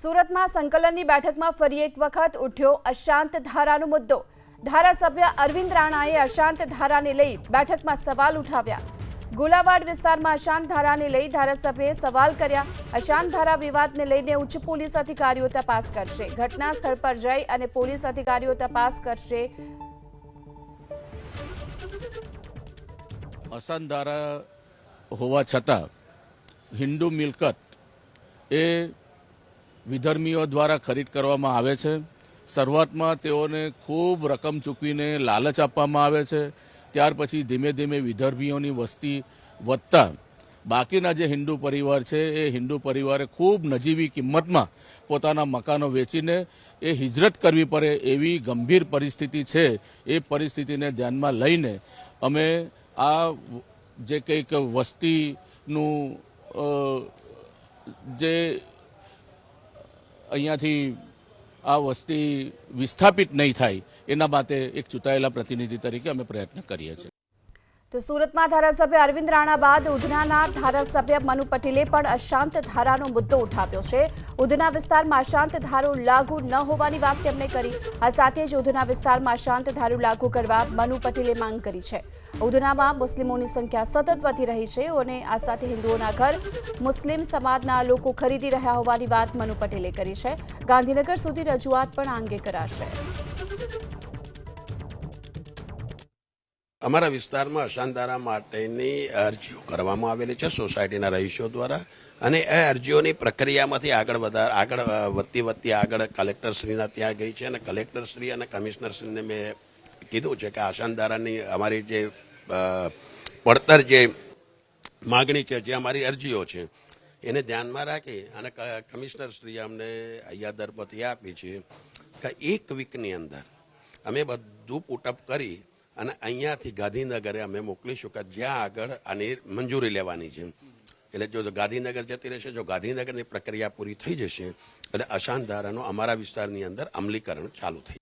સુરતમાં સંકલનની બેઠકમાં ફરી એક વખત ઉઠ્યો અશાંત ધારાનો મુદ્દો. ધારાસભ્ય અરવિંદ રાણાએ અશાંત ધારાને લઈ બેઠકમાં સવાલ ઉઠાવ્યા. ગોલાવાડ વિસ્તારમાં અશાંત ધારાને લઈ ધારાસભ્યએ સવાલ કર્યા. અશાંત ધારા વિવાદને લઈને ઉચ્ચ પોલીસ અધિકારીઓ તપાસ કરશે. ઘટના સ્થળ પર જઈ અને પોલીસ અધિકારીઓ તપાસ કરશે. અશાંત ધારા હોવા છતાં હિન્દુ મિલકત એ વિધર્મીઓ દ્વારા ખરીદ કરવામાં આવે છે. શરૂઆતમાં તેઓને ખૂબ રકમ ચૂકવીને લાલચ આપવામાં આવે છે. ત્યાર પછી ધીમે ધીમે વિધર્મીઓની વસ્તી વધતા. બાકીના જે હિન્દુ પરિવાર છે, એ હિન્દુ પરિવારે ખૂબ નજીવી કિંમતમાં પોતાના મકાનો વેચીને એ હિજરત કરવી પડે એવી ગંભીર પરિસ્થિતિ છે. એ પરિસ્થિતિને ધ્યાનમાં લઈને અમે આ જે કંઈક વસ્તીનું જે અહીંયાથી આ વસ્તી વિસ્થાપિત નહીં થાય, એના માટે એક ચૂંટાયેલા પ્રતિનિધિ તરીકે અમે પ્રયત્ન કરીએ છીએ. તો સુરતમાં ધારાસભ્ય અરવિંદ રાણા બાદ ઉધનાના ધારાસભ્ય મનુ પટેલે પણ અશાંત ધારાનો મુદ્દો ઉઠાવ્યો છે. ઉધના વિસ્તારમાં અશાંત ધારો લાગુ ન હોવાની વાત તેમણે કરી. આ સાથે જ ઉધના વિસ્તારમાં અશાંત ધારો લાગુ કરવા મનુ પટેલે માંગ કરી છે. ઉધનામાં મુસ્લિમોની સંખ્યા સતત વધી રહી છે અને આ સાથે હિન્દુઓના ઘર મુસ્લિમ સમાજના લોકો ખરીદી રહ્યા હોવાની વાત મનુ પટેલે કરી છે. ગાંધીનગર સુધી રજૂઆત પણ આ અંગે કરાશે. અમારા વિસ્તારમાં અશાંતધારા માટેની અરજીઓ કરવામાં આવેલી છે સોસાયટીના રહીશો દ્વારા. અને એ અરજીઓની પ્રક્રિયામાંથી આગળ વધા, આગળ વધતી વધતી આગળ કલેક્ટરશ્રીના ત્યાં ગઈ છે અને કલેક્ટરશ્રી અને કમિશનરશ્રીને મેં કીધું છે કે અશાંતધારાની અમારી જે પડતર જે માગણી છે, જે અમારી અરજીઓ છે, એને ધ્યાનમાં રાખી અને કમિશનરશ્રીએ અમને અહીંયા દરપતિ આપી છે કે એક વીકની અંદર અમે બધું પુટઅપ કરી અને અહીંયાથી ગાંધીનગરે અમે મોકલીશું કે જ્યાં આગળ આની મંજૂરી લેવાની છે. એટલે જો ગાંધીનગર જતી રહેશે, જો ગાંધીનગરની પ્રક્રિયા પૂરી થઈ જશે, એટલે અશાંત ધારાનું અમારા વિસ્તારની અંદર અમલીકરણ ચાલુ થઈ